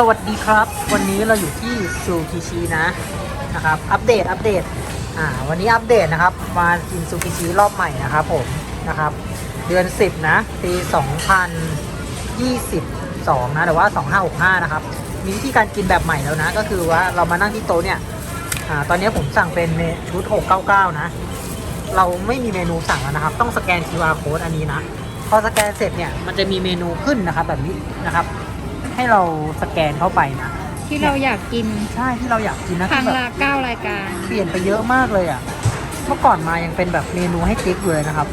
สวัสดีครับ วันนี้เราอยู่ที่ซูกิชินะนะครับอัปเดตอัปเดตอ่าวันนี้อัปเดตนะครับมากินซูกิชิรอบใหม่นะครับผมนะครับเดือน 10 นะ ปี 2022 นะหรือว่า 2565 นะครับ มีวิธีการกินแบบใหม่แล้วนะ ก็คือว่าเรามานั่งที่โต๊ะเนี่ยอ่าตอนนี้ผมสั่งเป็นเมชุด 699 นะ เราไม่มีเมนูสั่งแล้วนะครับ ต้องสแกน QR code อันนี้นะพอสแกนเสร็จเนี่ยมันจะมีเมนูขึ้นนะครับแบบนี้นะครับ ให้เราสแกนเข้าไปนะ ที่เราอยากกินใช่ที่เราอยากกินนะครั้คืงอแบบละเก้ารายการ เปลี่ยนไปเยอะมากเลยอะ่ะ เมื่อก่อนมายังเป็นแบบเมนูให้ติ๊กอยู่เลยนะครับ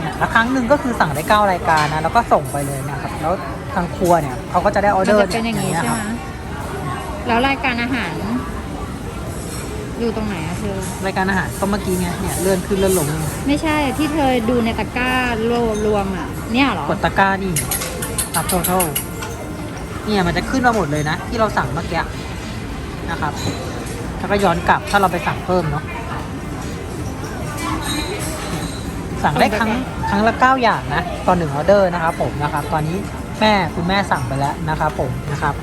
เนี่ยแล้วครั้งหนึ่งก็คือสั่งได้เก้ารายการนะแล้วก็ส่งไปเลยนะครับ แล้วทางครัวเนี่ยเขาก็จะได้ออมันเดอร์จะเป็นอย่างนี้นี้ใช่คไหรัมแล้วรายการอาหารอยู่ตรงไหนอะเธอรายการอาหารก็เมื่อกี้ไงเนี่ยเลื่อนขึ้นเลื่อนลงไม่ใช่ที่เธอดูในตะกร้ารวมรวมอะเนี่ยเหรอกดตะกร้านี่ตับโทท เนี่ยมันจะขึ้นมาหมดเลยนะ ที่เราสั่งเมื่อกี้นะครับแล้วก็ย้อนกลับถ้าเราไปสั่งเพิ่มเนาะสั่งได้ครั้งครั้งละเก้าอย่างนะต่อหนึ่งออเดอร์นะครับผมนะครับ ตอนนี้แม่คุณแม่สั่งไปแล้วนะครับผมนะครับ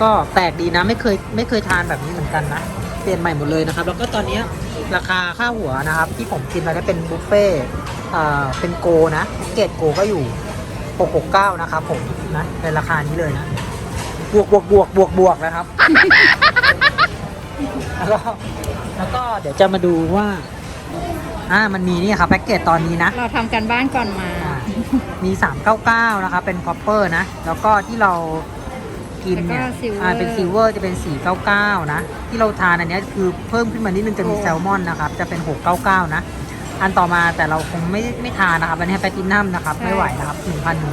ก็แปลกดีนะไม่เคยไม่เคยทานแบบนี้เหมือนกันนะเปลี่ยนใหม่หมดเลยนะครับ แล้วก็ตอนนี้ราคาค่าหัวนะครับ ที่ผมกินมาได้เป็นบุฟเฟ่ต์อ่าเป็นโกนะเกตโกก็อยู่ 669 นะครับผมนะในราคานี้เลยนะ บวกบวกบวกบวกบวกนะครับ แล้วก็แล้วก็เดี๋ยวจะมาดูว่า อ่ามันมีนี่ครับแพ็กเกจตอนนี้นะ เราทำกันบ้านก่อนมาอ่ามี 399 นะครับ เป็นคอปเปอร์นะ แล้วก็ที่เรากินเนี่ยแล้วก็ silver อ่าเป็นซิลเวอร์จะเป็น 499 นะ ที่เราทานอันเนี้ยคือเพิ่มขึ้นมานิดนึงจะมีโอ้ แซลมอนนะครับ จะเป็น 699 นะ อันต่อมาแต่เราคงไม่ไม่ทานนะครับอันนี้แพลตินัมนะครับไม่ไหวนะครับ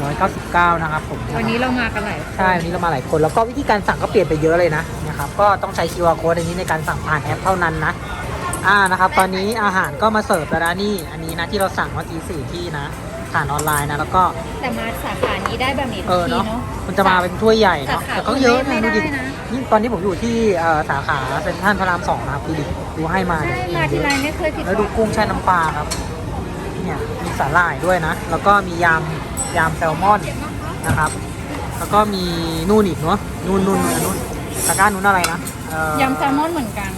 1,199นะครับผมะครับวันนี้เรามากันหลายคนใช่วันนี้เรามาหลายคนแล้วก็วิธีการสั่งก็เปลี่ยนไปเยอะเลยนะนะครับก็ต้องใช้ QR code อันนี้ในการสั่งผ่านแอปเท่านั้นนะอ่านะครับ ตอนนี้อาหารก็มาเสิร์ฟแล้วนะนี่ อันนี้นะที่เราสั่งเมื่อกี้สี่ที่นะ ผ่านออนไลน์นะ แล้วก็แต่มาสาขานี้ได้แบบนี้เอทุกอทีเนาะเนาะ มันจะมาเป็นถ้วยใหญ่เนาะสาขาแต่ก็เยอะนะไม่ดูได้ดินะ นี่ตอนนี้ผมอยู่ที่เอ่อสาขาเซ็นทรัลพระรามสองนะครับดูดิดูให้มาใช่เนี่ยมาทีไรไม่เคยผิดหแล้ววัดูงกุ้งแช่น้ำปลาครับเนี่ยมีสาหร่ายด้วยนะ แล้วก็มียำยำแซลมอนนะครับ แล้วก็มีนู่นอีกเนาะนู่นนู่นนู่นนู่นตะกร้านู่นอะไรนะเอ่อยำแซลมอนเหมือนกัน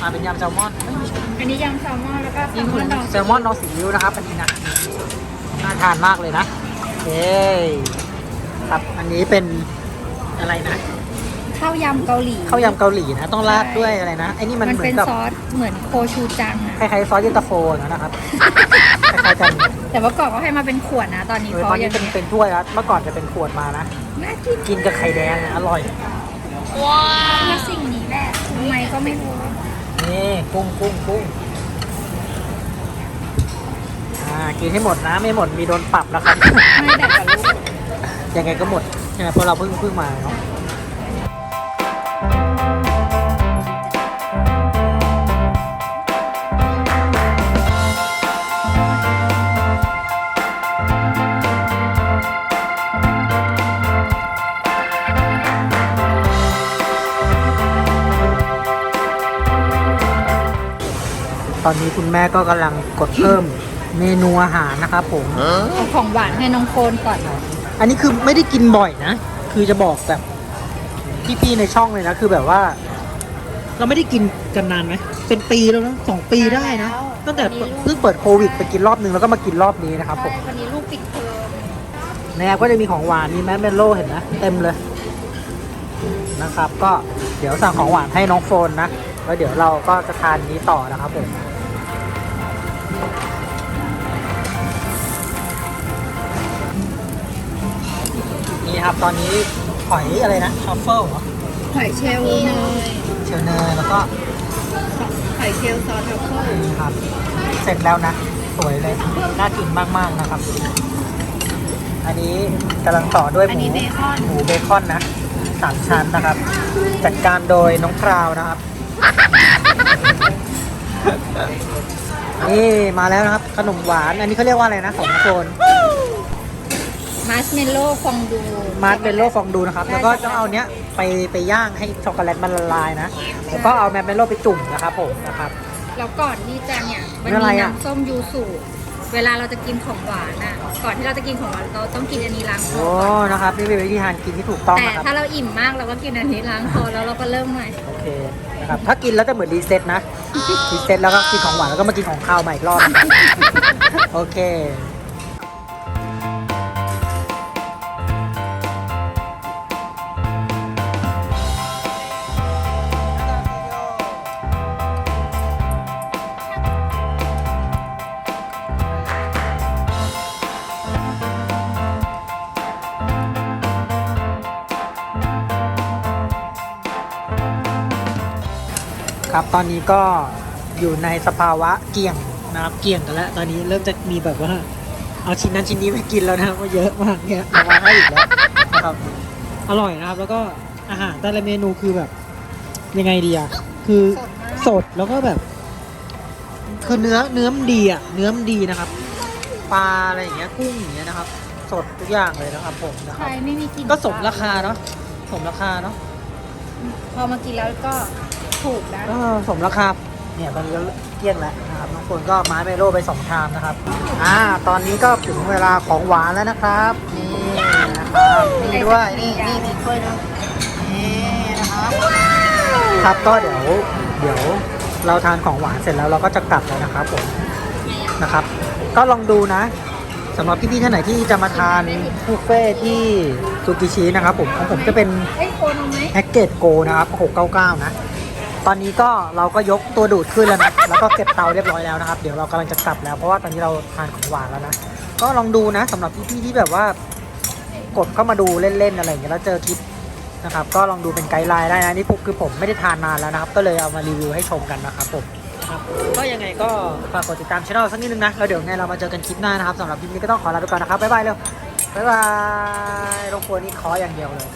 อ่าเป็นยำแซลมอนเอ้ยไม่ใช่ อันนี้ยำแซลมอนแล้วก็แซนี่ลมคืออนดองแซลมอนนองสีริ้วนะครับอันนี้นะ น่าทานมากเลยนะเย้ครับอันนี้เป็นอะไรนะข้าวยำเกาหลีข้าวยำเกาหลีนะต้องราดด้วยอะไรนะไอ้นี่มันมันเหมือเป็นนกับซอสเหมือนโคชูจังอะคล้ายๆซอสเย็นตาโฟนะนะครับคล้ายๆกันแต่ว่าก่อนเขาให้มาเป็นขวดนะตอนนี้เออเขาตอนยันี้งเป็นเนี้ยเป็นถ้วยแล้วเมื่อก่อนจะเป็นขวดมานะน่ากินกินกับไข่แดงอร่อยและสิ่งนี้แหละทำไมก็ไม่รู้นี่กุ้งกุ้งกุ้ง อ่ากินให้หมดนะไม่หมดมีโดนปรับนะครับ ไม่แบบกับลูกยังไงก็หมดใช่ไหมเพราะเราเพิ่งเพิ่งมาเนาะตอนนี้คุณแม่ก็กำลังกดเพิ่ม เมนูอาหารนะครับผม เอาของหวานให้น้องโคนก่อนอันนี้คือไม่ได้กินบ่อยนะ คือจะบอกแบบพี่ๆในช่องเลยนะ คือแบบว่า เราไม่ได้กินกันนานไหม เป็นปีแล้วนะสองปีได้นะ ตั้งแต่เพิ่งเปิดโควิดไปกินรอบนึงแล้วก็มากินรอบนี้นะครับผมใช่วันนี้ลูกปิดเทอมในแอปก็จะมีของหวานมีแมสเมลโล่เห็นไหมเต็มเลยนะครับ ก็เดี๋ยวสั่งของหวานให้น้องโฟนนะ แล้วเดี๋ยวเราก็จะทานนี้ต่อนะครับผม ตอนนี้หอยอะไรนะทรัฟเฟิลเหรอหอยเชลล์เนยเชลเนยแล้วก็หอยเชลล์ซอสทัฟเฟิลนี่ครับ เสร็จแล้วนะ สวยเลย น่ากินมาก ๆ นะครับ อันนี้กำลังต่อด้วยหอันมูนี้เบคอนหมูเบคอนนะสามชั้นนะครับ จัดการโดยน้องพราวนะครับ นี่มาแล้วนะครับ ขนมหวาน อันนี้เขาเรียกว่าอะไรนะของโซน มาร์ชเมลโล่ฟองดูมาร์เบลโล่ฟองดูนะครับ แล้วก็ต้องเอาเนี้ยไปไปย่างให้ช็อกโกแลตมันละลายนะ แล้วก็เอาแมร์เบลโล่ไปจุ่มนะครับผมนะครับ แล้วก่อนที่จะเนี่ยมันนี่อะไรมีอะน้ำส้มยูสุเวลาเราจะกินของหวานอะ ก่อนที่เราจะกินของหวานเราต้องกินอันนี้ล้างคอโอ้ก่อนนะครับนี่เป็นวิธีทานกินที่ถูกต้องแต่นะครับถ้าเราอิ่มมากเราก็กินอันนี้ล้างคอแล้วเราก็เริ่มใหม่โอเคนะครับถ้ากินแล้วจะเหมือนรีเซ็ตนะรีเซ็ตแล้วก็กินของหวานแล้วก็มากินของข้าวใหม่อีกรอบนะครับโอเค ครับ ตอนนี้ก็อยู่ในสภาวะเกี่ยงนะครับเกี่ยงกันแล้ว ตอนนี้เริ่มจะมีแบบว่า เอาชิ้นนั้นชิ้นนี้ไปกินแล้วนะครับว่าเยอะมากเนี่ยเอามาให้อีกแล้วนะครับอร่อยนะครับ แล้วก็อาหารแต่ละเมนูคือแบบ ยังไงดีอะคือสดแล้วก็แบบคือเนื้อเนื้อมันดีอะเนื้อมันดีนะครับปลาอะไรอย่างเงี้ยกุ้งอย่างเงี้ยนะครับ สดทุกอย่างเลยนะครับผมนะคใครรับไม่มีกินก็สมราคาเนาะสมราคาเนาะพอมากินแล้วก็ ถูกนะก็สมราคาเนี่ยตอนนี้ก็เกลี้ยงแล้วนะครับน้องฝนก็ไม้ไมโลไปสองชามนะครับอ่าตอนนี้ก็ถึงเวลาของหวานแล้วนะครับนี่นะครับนี่ด้วยนี่นี่มีถ้วยด้วยนี่นะครับครับก็เดี๋ยวเดี๋ยวเราทานของหวานเสร็จแล้วเราก็จะกลับแล้วนะครับผมนะครับ ก็ลองดูนะสำหรับพี่ๆท่านไหนที่จะมาทานบุฟเฟ่ที่ซูกิชินะครับผมของผมจะเป็นเอ้ยโคนเอาไหมแพ็กเกจโกนะครับ 699 นะ ตอนนี้ก็เราก็ยกตัวดูดขึ้นแล้วนะแล้วก็เก็บเตาเรียบร้อยแล้วนะครับ เดี๋ยวเรากำลังจะกลับแล้วเพราะว่าตอนนี้เราทานของหวานแล้วนะก็ลองดูนะสำหรับพี่ๆที่แบบว่ากดเข้ามาดูเล่นๆอะไรอย่างเงี้ยแล้วเจอคลิปนะครับ ก็ลองดูเป็นไกด์ไลน์ได้นะนี่พวกคือผมไม่ได้ทานนานแล้วนะครับ ก็เลยเอามารีวิวให้ชมกันนะครับผมครับก็ยังไงก็ฝากกดติดตามช่องสักนิดนึงนะแล้วเดี๋ยวไงเรามาเจอกันคลิปหน้านะครับสำหรับคลิปนี้ก็ต้องขอลาไปก่อนนะครับบ๊ายบายเร็วบ๊ายบายรบกวนนี่ขออย่างเดียวเลย